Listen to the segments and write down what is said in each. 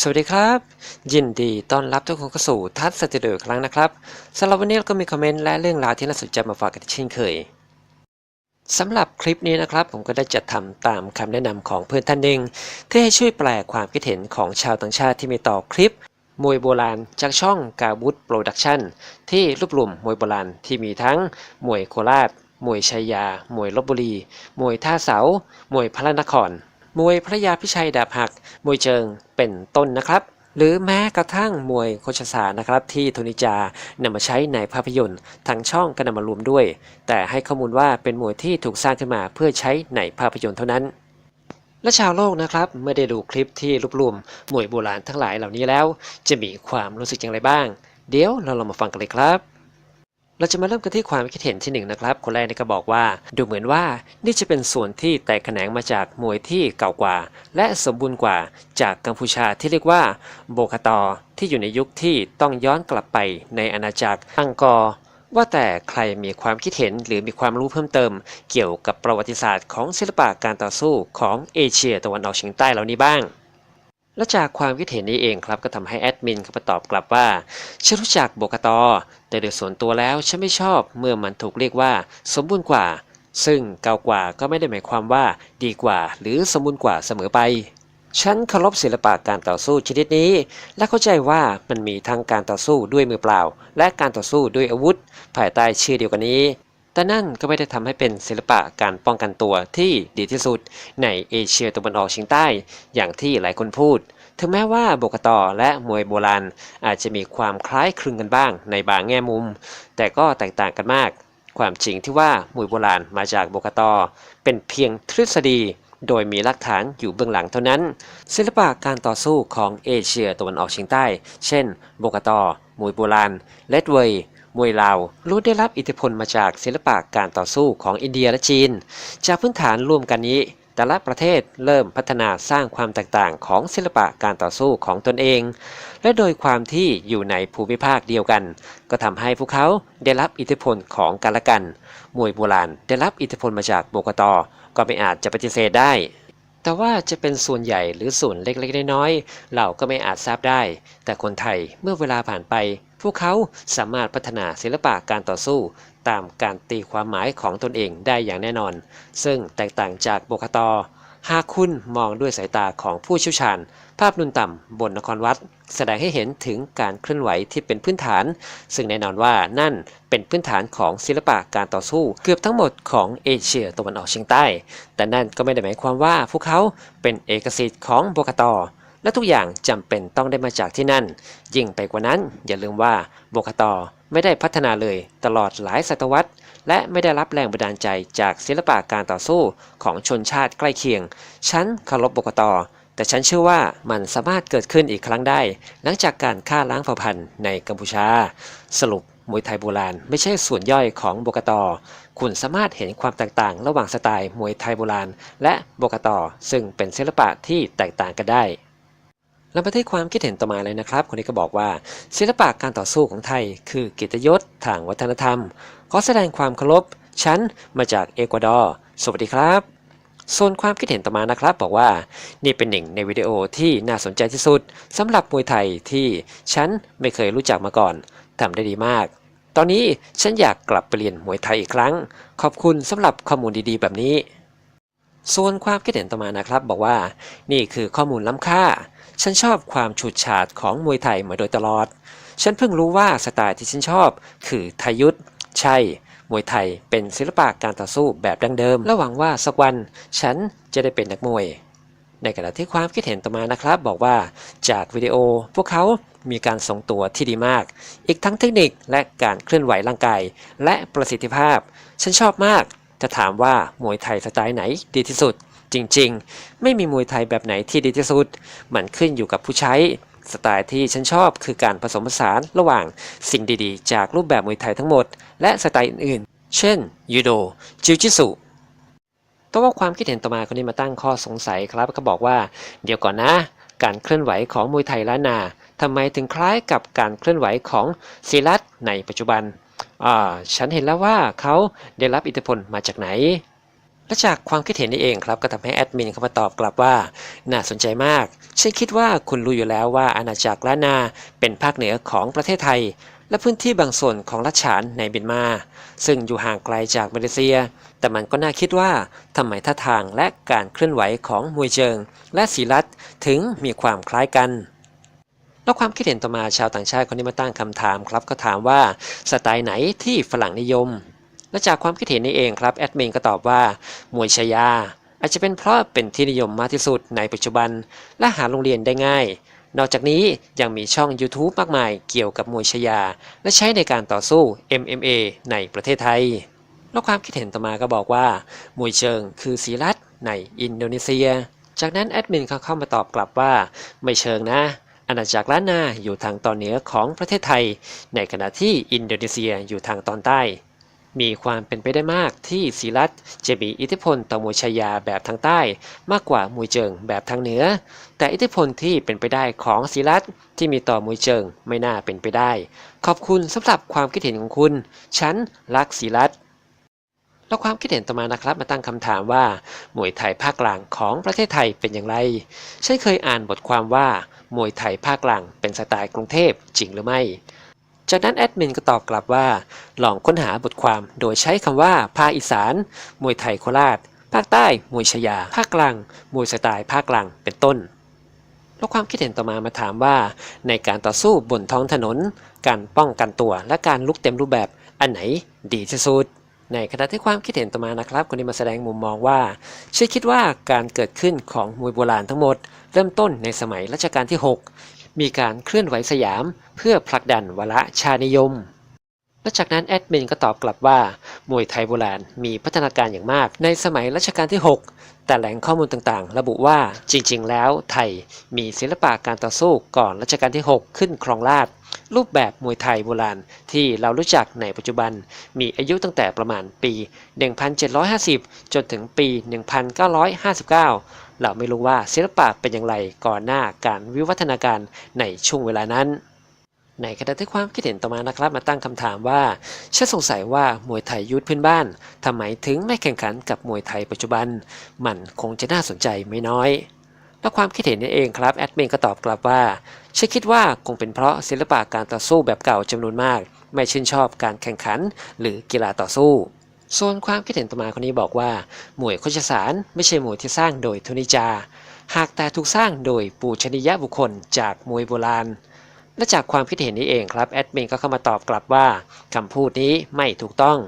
สวัสดีครับ ยินดีต้อนรับทุกคนเข้าสู่ทัศสตูดิโออีกครั้งนะครับสำหรับวันนี้เราก็มีคอมเมนต์และเรื่องราวที่น่าสนใจมาฝากกันเช่นเคยสำหรับคลิปนี้นะครับ ผมก็ได้จัดทำตามคำแนะนำของเพื่อนท่านหนึ่งที่ให้ช่วยแปลความคิดเห็นของชาวต่างชาติที่มีต่อคลิป มวยโบราณจากช่องกาบุตโปรดักชั่นที่รวบรวมมวยโบราณที่มีทั้งมวยโคราชมวยชัยยามวยลบบุรีมวยท่าเสามวยพระนคร มวยพระยาพิชัยดาบหัก มวยเจิงเป็นต้นนะครับ หรือแม้กระทั่งมวยโคชสานะครับที่โทนิจานำมาใช้ในภาพยนตร์ทางช่องก็นำมารวมด้วย แต่ให้ข้อมูลว่าเป็นมวยที่ถูกสร้างขึ้นมาเพื่อใช้ในภาพยนตร์เท่านั้นและชาวโลกนะครับเมื่อได้ดูคลิปที่รวบรวมมวยโบราณทั้งหลายเหล่านี้แล้ว จะมีความรู้สึกอย่างไรบ้าง เดี๋ยวเราลองมาฟังกันเลยครับ เราจะมาเริ่มกันที่ความคิดเห็นที่หนึ่งนะครับคนแรกนี่ก็บอกว่า ดูเหมือนว่านี่จะเป็นส่วนที่แตกแขนงมาจากมวยที่เก่ากว่า และสมบูรณ์กว่าจากกัมพูชาที่เรียกว่าโบคาตอที่อยู่ในยุคที่ต้องย้อนกลับไปในอาณาจักรอังกอร์ว่าแต่ใครมีความคิดเห็นหรือมีความรู้เพิ่มเติม เกี่ยวกับประวัติศาสตร์ของศิลปะการต่อสู้ของเอเชียตะวันออกเฉียงใต้เหล่านี้บ้าง และจากความคิดเห็นนี้เองครับก็ทำให้แอดมินเขามาตอบกลับว่าฉันรู้จักโบกตอแต่โดยส่วนตัวแล้วฉันไม่ชอบเมื่อมันถูกเรียกว่า สมบูรณ์กว่า ซึ่งเก่ากว่าก็ไม่ได้หมายความว่าดีกว่า หรือสมบูรณ์กว่าเสมอไป ฉันเคารพศิลปะการต่อสู้ชนิดนี้ และเข้าใจว่ามันมีทั้งการต่อสู้ด้วยมือเปล่า และการต่อสู้ด้วยอาวุธ ภายใต้ชื่อเดียวกันนี้ แต่นั่นก็ไม่ได้ทำให้เป็นศิลปะการป้องกันตัวที่ดีที่สุดในเอเชียตะวันออกเฉียงใต้ อย่างที่หลายคนพูด ถึงแม้ว่าโบกตอและมวยโบราณอาจจะมีความคล้ายคลึงกันบ้างในบางแง่มุม แต่ก็แตกต่างกันมาก ความจริงที่ว่ามวยโบราณมาจากโบกตอ เป็นเพียงทฤษฎีโดยมีหลักฐานอยู่เบื้องหลังเท่านั้น ศิลปะการต่อสู้ของเอเชียตะวันออกเฉียงใต้ เช่น โบกตอมวยโบราณเลดเวย์ มวยลาวล้วนได้รับอิทธิพลมาจากศิลปะการต่อสู้ของอินเดียและจีน จากพื้นฐานร่วมกันนี้ แต่ละประเทศเริ่มพัฒนาสร้างความแตกต่างของศิลปะการต่อสู้ของตนเอง และโดยความที่อยู่ในภูมิภาคเดียวกัน ก็ทำให้พวกเขาได้รับอิทธิพลของกันและกัน มวยโบราณได้รับอิทธิพลมาจากโบกตอก็ไม่อาจจะปฏิเสธได้ แต่ว่าจะเป็นส่วนใหญ่หรือส่วนเล็กๆน้อยๆเราก็ไม่อาจทราบได้ แต่คนไทยเมื่อเวลาผ่านไป พวกเขาสามารถพัฒนาศิลปะการต่อสู้ ตามการตีความหมายของตนเองได้อย่างแน่นอน ซึ่งแตกต่างจากโบคตอ หากคุณมองด้วยสายตาของผู้เชี่ยวชาญ ภาพนุนต่ำบนนครวัด แสดงให้เห็นถึงการเคลื่อนไหวที่เป็นพื้นฐาน ซึ่งแน่นอนว่านั่นเป็นพื้นฐานของศิลปะการต่อสู้ เกือบทั้งหมดของเอเชียตะวันออกเฉียงใต้ แต่นั่นก็ไม่ได้หมายความว่าพวกเขาเป็นเอกสิทธิ์ของโบคตอและทุกอย่างจำเป็นต้องได้มาจากที่นั่น ยิ่งไปกว่านั้นอย่าลืมว่าโบคตอไม่ได้พัฒนาเลยตลอดหลายศตวรรษ และไม่ได้รับแรงบันดาลใจจากศิลปะการต่อสู้ของชนชาติใกล้เคียง ฉันเคารพบกตอแต่ฉันเชื่อว่ามันสามารถเกิดขึ้นอีกครั้งได้ หลังจากการฆ่าล้างเผ่าพันธุ์ในกัมพูชา สรุปมวยไทยโบราณไม่ใช่ส่วนย่อยของโบกตอคุณสามารถเห็นความแตกต่างระหว่างสไตล์มวยไทยโบราณ และโบกตอซึ่งเป็นศิลปะที่แตกต่างกันได้ แล้วมาที่ความคิดเห็นต่อมาเลยนะครับ คนนี้ก็บอกว่า ศิลปะการต่อสู้ของไทย คือกิตยศทางวัฒนธรรม ขอแสดงความเคารพฉันมาจากเอกวาดอร์สวัสดีครับส่วนความคิดเห็นต่อมานะครับบอกว่า นี่เป็นหนึ่งในวิดีโอที่น่าสนใจที่สุดสำหรับมวยไทยที่ฉันไม่เคยรู้จักมาก่อนทำได้ดีมาก ตอนนี้ฉันอยากกลับไปเรียนมวยไทยอีกครั้ง ขอบคุณสำหรับข้อมูลดีๆ แบบนี้ ส่วนความคิดเห็นต่อมานะครับ บอกว่า นี่คือข้อมูลล้ำค่า ฉันชอบความฉูดฉาดของมวยไทยมาโดยตลอด ฉันเพิ่งรู้ว่าสไตล์ที่ฉันชอบ คือทยยุทธใช่ มวยไทยเป็นศิลปะการต่อสู้แบบดั้งเดิม และหวังว่าสักวันฉันจะได้เป็นนักมวย ในขณะที่ความคิดเห็นต่อมานะครับ บอกว่าจากวิดีโอพวกเขามีการทรงตัวที่ดีมาก อีกทั้งเทคนิคและการเคลื่อนไหวร่างกายและประสิทธิภาพ ฉันชอบมาก จะถามว่ามวยไทยสไตล์ไหนดีที่สุด จริงๆ ไม่มีมวยไทยแบบไหนที่ดีที่สุด มันขึ้นอยู่กับผู้ใช้ สไตล์ที่ฉันชอบคือการผสมผสานระหว่างสิ่งดีๆ จากรูปแบบมวยไทยทั้งหมด และสไตล์อื่นๆ เช่น ยูโด จิวจิสุแต่ว่าความคิดเห็นต่อมาคนนี้มาตั้งข้อสงสัยครับก็บอกว่า เดี๋ยวก่อนนะ การเคลื่อนไหวของมวยไทยล้านนาทำไมถึงคล้ายกับการเคลื่อนไหวของศิลัตในปัจจุบัน อ่า ฉันเห็นแล้วว่าเขาได้รับอิทธิพลมาจากไหน และจากความคิดเห็นนี้เองครับก็ทำให้แอดมินเข้ามาตอบกลับว่า น่าสนใจมากฉันคิดว่าคุณรู้อยู่แล้วว่าอาณาจักรล้านนาเป็นภาคเหนือของประเทศไทย และพื้นที่บางส่วนของรัชฉานในเมียนมา ซึ่งอยู่ห่างไกลจากมาเลเซีย แต่มันก็น่าคิดว่าทำไมท่าทางและการเคลื่อนไหวของมวยเจิง และศีรัตถึงมีความคล้ายกันแล้วความคิดเห็นต่อมาชาวต่างชาติคนนี้มาตั้งคำถามครับก็ถามว่าสไตล์ไหนที่ฝรั่งนิยม และจากความคิดเห็นนี้เองครับแอดมินก็ตอบว่ามวยชายา อาจจะเป็นเพราะเป็นที่นิยมมากที่สุดในปัจจุบัน และหาโรงเรียนได้ง่าย นอกจากนี้ยังมีช่อง YouTube มากมายเกี่ยวกับมวยชายา และใช้ในการต่อสู้ MMA ในประเทศไทย แล้วความคิดเห็นต่อมาก็บอกว่ามวยเชิงคือสีรัตน์ในอินโดนีเซีย จากนั้นแอดมินเขาเข้ามาตอบกลับว่า ไม่เชิงนะอาณาจักรล้านนาอยู่ทางตอนเหนือของประเทศไทย ในขณะที่อินโดนีเซียอยู่ทางตอนใต้ มีความเป็นไปได้มากที่ศรีรัตจะมีอิทธิพลต่อมวยชายาแบบทางใต้ มากกว่ามวยเจิงแบบทางเหนือ แต่อิทธิพลที่เป็นไปได้ของศรีรัตที่มีต่อมวยเจิงไม่น่าเป็นไปได้ ขอบคุณสำหรับความคิดเห็นของคุณ ฉันรักศรีรัตแล้วความคิดเห็นต่อมานะครับมาตั้งคำถามว่า มวยไทยภาคกลางของประเทศไทยเป็นอย่างไร ฉันเคยอ่านบทความว่า มวยไทยภาคกลางเป็นสไตล์กรุงเทพจริงหรือไม่ จากนั้นแอดมินก็ตอบกลับว่า ลองค้นหาบทความโดยใช้คำว่าภาคอีสาน มวยไทยโคราช ภาคใต้ มวยชยา ภาคกลาง มวยสไตล์ภาคกลาง เป็นต้น แล้วความคิดเห็นต่อมามาถามว่า ในการต่อสู้บนท้องถนน การป้องกันตัวและการลุกเต็มรูปแบบอันไหนดีที่สุดในขณะที่ความคิดเห็นต่อมานะครับคนนี้มาแสดงมุมมองว่าฉันคิดว่าการเกิดขึ้นของมวยโบราณทั้งหมด เริ่มต้นในสมัยรัชกาลที่ 6 มีการเคลื่อนไหวสยาม เพื่อผลักดันวละชานิยมและจากนั้นแอดมินก็ตอบกลับว่า มวยไทยโบราณมีพัฒนาการอย่างมาก ในสมัยรัชกาลที่ 6 แต่แหล่งข้อมูลต่างๆ ระบุว่าจริงๆ แล้วไทยมีศิลปะการต่อสู้ก่อนรัชกาลที่ 6 ขึ้นครองราชรูปแบบมวยไทยโบราณที่เรารู้จักในปัจจุบัน มีอายุตั้งแต่ประมาณปี 1750 จนถึงปี 1959 เราไม่รู้ว่าศิลปะเป็นอย่างไรก่อนหน้าการวิวัฒนาการในช่วงเวลานั้น ในขณะที่ความคิดเห็นต่อมานะครับมาตั้งคำถามว่าฉันสงสัยว่ามวยไทยยุทธพื้นบ้านทำไมถึงไม่แข่งขันกับมวยไทยปัจจุบัน มันคงจะน่าสนใจไม่น้อยและความคิดเห็นนี้เองครับแอดมินก็ตอบกลับว่าฉันคิดว่าคงเป็นเพราะศิลปะการต่อสู้แบบเก่าจำนวนมาก ไม่ชื่นชอบการแข่งขันหรือกีฬาต่อสู้ ส่วนความคิดเห็นต่อมาคนนี้บอกว่ามวยโคชสารไม่ใช่มวยที่สร้างโดยทุนิจา หากแต่ถูกสร้างโดยปูชนียบุคคลจากมวยโบราณ และจากความคิดเห็นนี้เองครับแอดมินก็เข้ามาตอบกลับว่าคำพูดนี้ไม่ถูกต้อง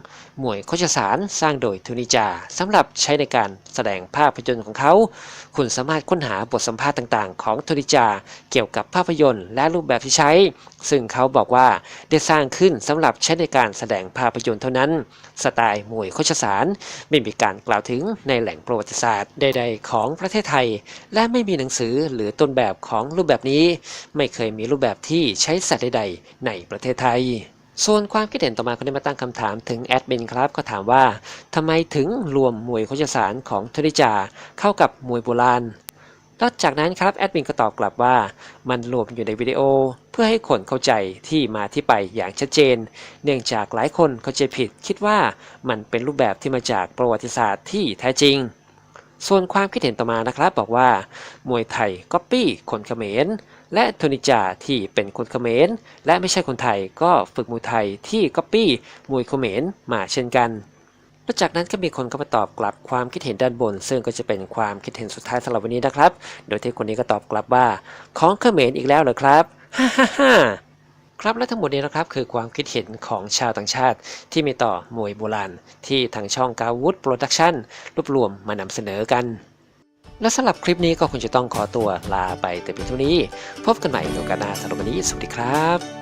มวยโคชสารสร้างโดยทุนิจาสำหรับใช้ในการแสดงภาพยนตร์ของเขา คุณสามารถค้นหาบทสัมภาษณ์ต่างๆ ของทุนิจาเกี่ยวกับภาพยนตร์และรูปแบบที่ใช้ ซึ่งเขาบอกว่าได้สร้างขึ้นสำหรับใช้ในการแสดงภาพยนตร์เท่านั้น สไตล์มวยโคชสารไม่มีการกล่าวถึงในแหล่งประวัติศาสตร์ใด ๆ ของประเทศไทย และไม่มีหนังสือหรือต้นแบบของรูปแบบนี้ ไม่เคยมีรูปแบบที่ที่ใช้สัตว์ใดๆในประเทศไทย ส่วนความคิดเห็นต่อมาคนได้มาตั้งคำถามถึงแอดมินครับก็ถามว่าทำไมถึงรวมมวยโคชสารของทุนิจาเข้ากับมวยโบราณแล้วจากนั้นครับแอดมินก็ตอบกลับว่า มันรวมอยู่ในวิดีโอ เพื่อให้คนเข้าใจที่มาที่ไปอย่างชัดเจน เนื่องจากหลายคนเข้าใจผิด คิดว่ามันเป็นรูปแบบที่มาจากประวัติศาสตร์ที่แท้จริง ส่วนความคิดเห็นต่อมานะครับบอกว่า มวยไทยก๊อปปี้คนเขมร และโทนิจาที่เป็นคนเขมร และไม่ใช่คนไทยก็ฝึกมวยไทยที่ก๊อปปี้มวยเขมรมาเช่นกันนอกจากนั้นก็มีคนเข้ามาตอบกลับความคิดเห็นด้านบน ซึ่งก็จะเป็นความคิดเห็นสุดท้ายสำหรับวันนี้นะครับ โดยที่คนนี้ก็ตอบกลับว่า ของเขมรอีกแล้วเหรอครับฮ่าฮ่าฮ่าครับและทั้งหมดนี้นะครับคือความคิดเห็นของชาวต่างชาติ ที่มีต่อมวยโบราณที่ทางช่องกาวุฒโปรดักชั่นรวบรวมมานำเสนอกัน และสำหรับคลิปนี้ก็คงจะต้องขอตัวลาไปแต่เพียงเท่านี้ พบกันใหม่ในโอกาสหน้าสำหรับวันนี้ สวัสดีครับ